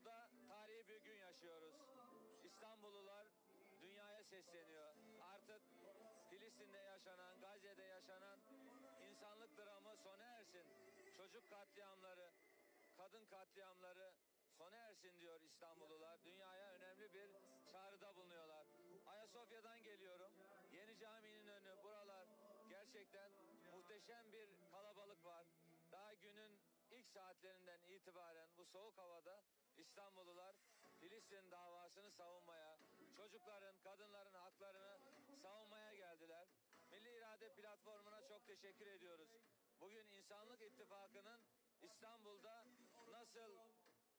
İstanbul'da tarihi bir gün yaşıyoruz. İstanbullular dünyaya sesleniyor. Artık Filistin'de yaşanan, Gazze'de yaşanan insanlık dramı sona ersin. Çocuk katliamları, kadın katliamları sona ersin diyor İstanbullular. Dünyaya önemli bir çağrıda bulunuyorlar. Ayasofya'dan geliyorum. Yeni caminin önü buralar gerçekten muhteşem bir kalabalık var. Daha günün ilk saatlerinden itibaren bu soğuk havada İstanbullular Filistin davasını savunmaya, çocukların, kadınların haklarını savunmaya geldiler. Milli İrade Platformu'na çok teşekkür ediyoruz. Bugün İnsanlık İttifakı'nın İstanbul'da nasıl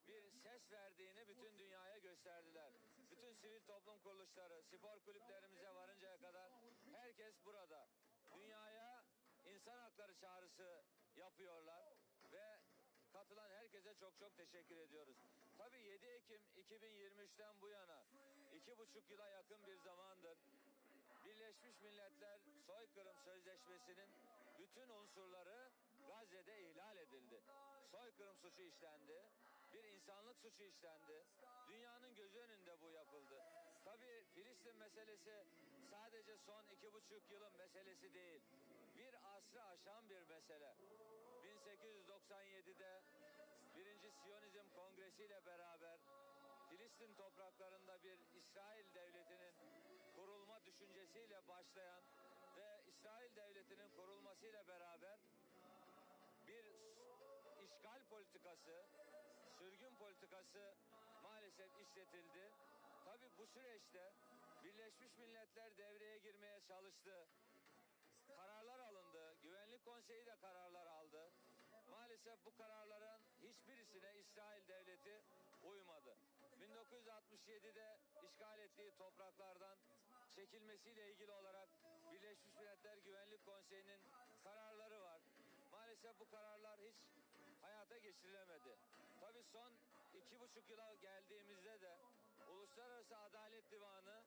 bir ses verdiğini bütün dünyaya gösterdiler. Bütün sivil toplum kuruluşları, spor kulüplerimize varıncaya kadar herkes burada. Dünyaya insan hakları çağrısı yapıyorlar ve katılan herkese çok çok teşekkür ediyoruz. Tabii 7 Ekim 2023'ten bu yana iki buçuk yıla yakın bir zamandır Birleşmiş Milletler Soykırım Sözleşmesi'nin bütün unsurları Gazze'de ihlal edildi. Soykırım suçu işlendi. Bir insanlık suçu işlendi. Dünyanın gözü önünde bu yapıldı. Tabii Filistin meselesi sadece son iki buçuk yılın meselesi değil. Bir asrı aşan bir mesele. 1897'de Siyonizm Kongresi ile beraber Filistin topraklarında bir İsrail devletinin kurulma düşüncesiyle başlayan ve İsrail devletinin kurulmasıyla beraber bir işgal politikası, sürgün politikası maalesef işletildi. Tabi bu süreçte Birleşmiş Milletler devreye girmeye çalıştı. Kararlar alındı. Güvenlik Konseyi de kararlar aldı. Maalesef bu kararların İsrail devleti uymadı. 1967'de işgal ettiği topraklardan çekilmesiyle ilgili olarak Birleşmiş Milletler Güvenlik Konseyi'nin kararları var. Maalesef bu kararlar hiç hayata geçirilemedi. Tabii son iki buçuk yıla geldiğimizde de Uluslararası Adalet Divanı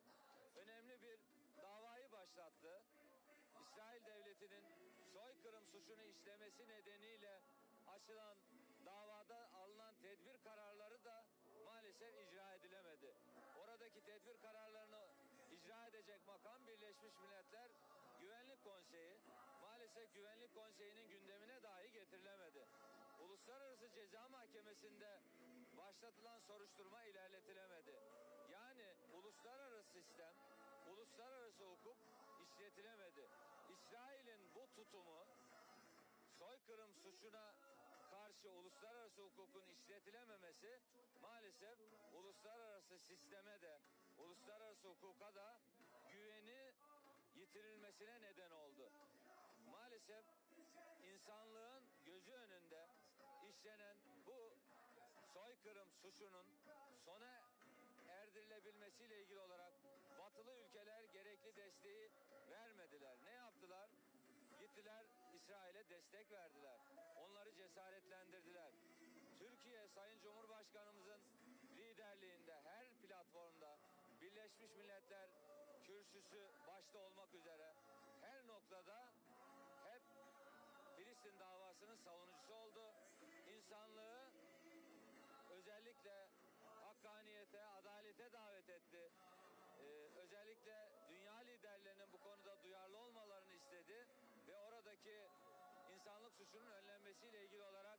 önemli bir davayı başlattı. İsrail devletinin soykırım suçunu işlemesi nedeniyle açılan davada alınan tedbir kararları da maalesef icra edilemedi. Oradaki tedbir kararlarını icra edecek makam Birleşmiş Milletler Güvenlik Konseyi maalesef Güvenlik Konseyi'nin gündemine dahi getirilemedi. Uluslararası Ceza Mahkemesi'nde başlatılan soruşturma ilerletilemedi. Yani uluslararası sistem, uluslararası hukuk işletilemedi. İsrail'in bu tutumu soykırım suçuna karşı uluslararası hukukun işletilememesi maalesef uluslararası sisteme de uluslararası hukuka da güveni yitirilmesine neden oldu. Maalesef insanlığın gözü önünde işlenen bu soykırım suçunun sona erdirilebilmesiyle ilgili olarak batılı ülkeler gerekli desteği vermediler. Ne yaptılar? Gittiler İsrail'e destek verdiler. Cesaretlendirdiler. Türkiye Sayın Cumhurbaşkanımızın liderliğinde her platformda Birleşmiş Milletler kürsüsü başta olmak üzere her noktada hep Filistin davasının savunucusu oldu. İnsanlığı özellikle hakkaniyete, adalete davet etti. Ee, özellikle dünya liderlerinin bu konuda duyarlı olmalarını istedi ve oradaki suçunun önlenmesiyle ilgili olarak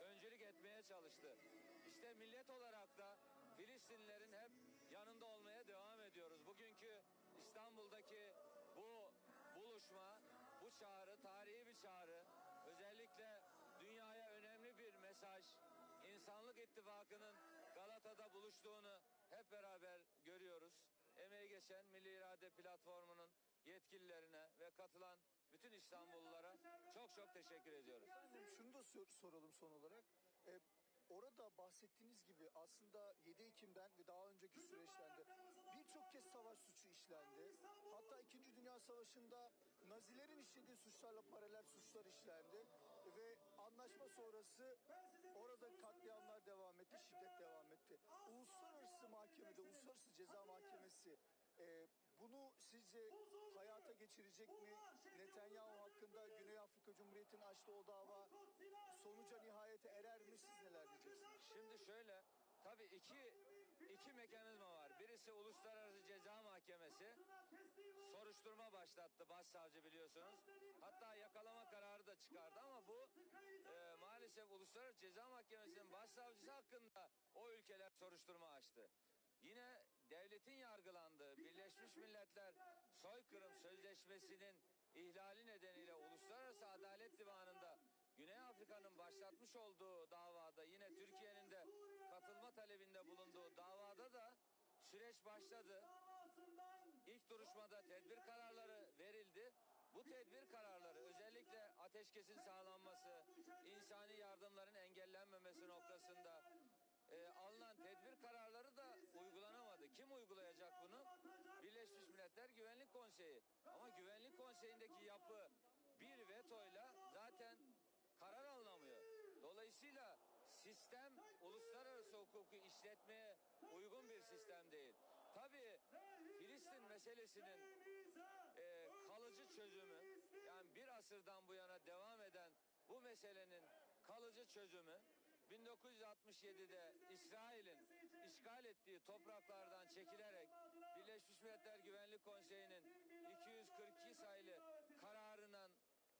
öncülük etmeye çalıştı. İşte millet olarak da Filistinlilerin hep yanında olmaya devam ediyoruz. Bugünkü İstanbul'daki bu buluşma, bu çağrı tarihi bir çağrı. Özellikle dünyaya önemli bir mesaj. İnsanlık İttifakı'nın Galata'da buluştuğunu hep beraber görüyoruz. Emeği geçen Milli İrade Platformu'nun yetkililerine ve katılan bütün İstanbullulara çok çok teşekkür ediyoruz. Şunu da sor- soralım son olarak. Ee, orada bahsettiğiniz gibi aslında 7 Ekim'den ve daha önceki süreçten de birçok kez savaş suçu işlendi. Hatta 2. Dünya Savaşı'nda Nazilerin işlediği suçlarla paralel suçlar işlendi. Ve anlaşma sonrası orada katliamlar devam etti, şiddet devam etti. Uluslararası mahkemede, Uluslararası Ceza Mahkemesi e, bunu sizce hayata geçirecek mi? Netanyahu hakkında Güney Afrika Cumhuriyeti'nin açtığı o dava sonuca nihayete erer mi? Siz neler diyeceksiniz? Şimdi şöyle tabii iki iki mekanizma var. Birisi Uluslararası Ceza Mahkemesi soruşturma başlattı başsavcı biliyorsunuz. Hatta yakalama kararı da çıkardı ama bu e, maalesef Uluslararası Ceza Mahkemesi'nin başsavcısı hakkında o ülkeler soruşturma açtı. Yine devletin yargılandığı Birleşmiş Milletler Soykırım Sözleşmesi'nin ihlali nedeniyle Uluslararası Adalet Divanı'nda Güney Afrika'nın başlatmış olduğu davada yine Türkiye'nin de katılma talebinde bulunduğu davada da süreç başladı. İlk duruşmada tedbir kararları verildi. Bu tedbir kararları özellikle ateşkesin sağlanması, insani yardımların engellenmemesi noktasında e, alınan tedbir kararları da uygulanamadı. Uygulayacak bunu? Birleşmiş Milletler Güvenlik Konseyi. Ama Güvenlik Konseyi'ndeki yapı bir vetoyla zaten karar alınamıyor. Dolayısıyla sistem uluslararası hukuku işletmeye uygun bir sistem değil. Tabii Filistin meselesinin e, kalıcı çözümü yani bir asırdan bu yana devam eden bu meselenin kalıcı çözümü 1967'de İsrail'in işgal ettiği topraklardan çekilerek Birleşmiş Milletler Güvenlik Konseyi'nin 242 sayılı kararından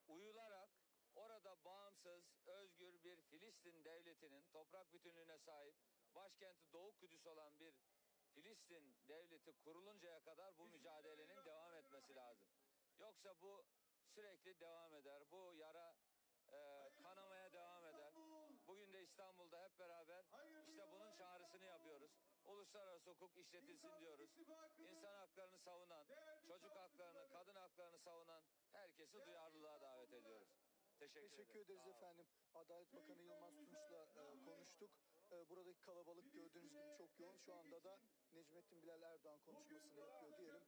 uyularak orada bağımsız, özgür bir Filistin devletinin toprak bütünlüğüne sahip, başkenti Doğu Kudüs olan bir Filistin devleti kuruluncaya kadar bu mücadelenin devam etmesi lazım. Yoksa bu sürekli devam eder. Bu yara e, kanamaya devam eder. İstanbul'da hep beraber işte bunun çağrısını yapıyoruz. Uluslararası hukuk işletilsin diyoruz. İnsan haklarını savunan, çocuk haklarını, kadın haklarını savunan herkesi duyarlılığa davet ediyoruz. Teşekkür, Teşekkür ederim. ederiz efendim. Adalet Bakanı Yılmaz Tunç'la e, konuştuk. E, buradaki kalabalık gördüğünüz gibi çok yoğun. Şu anda da Necmettin Bilal Erdoğan konuşmasını yapıyor diyelim.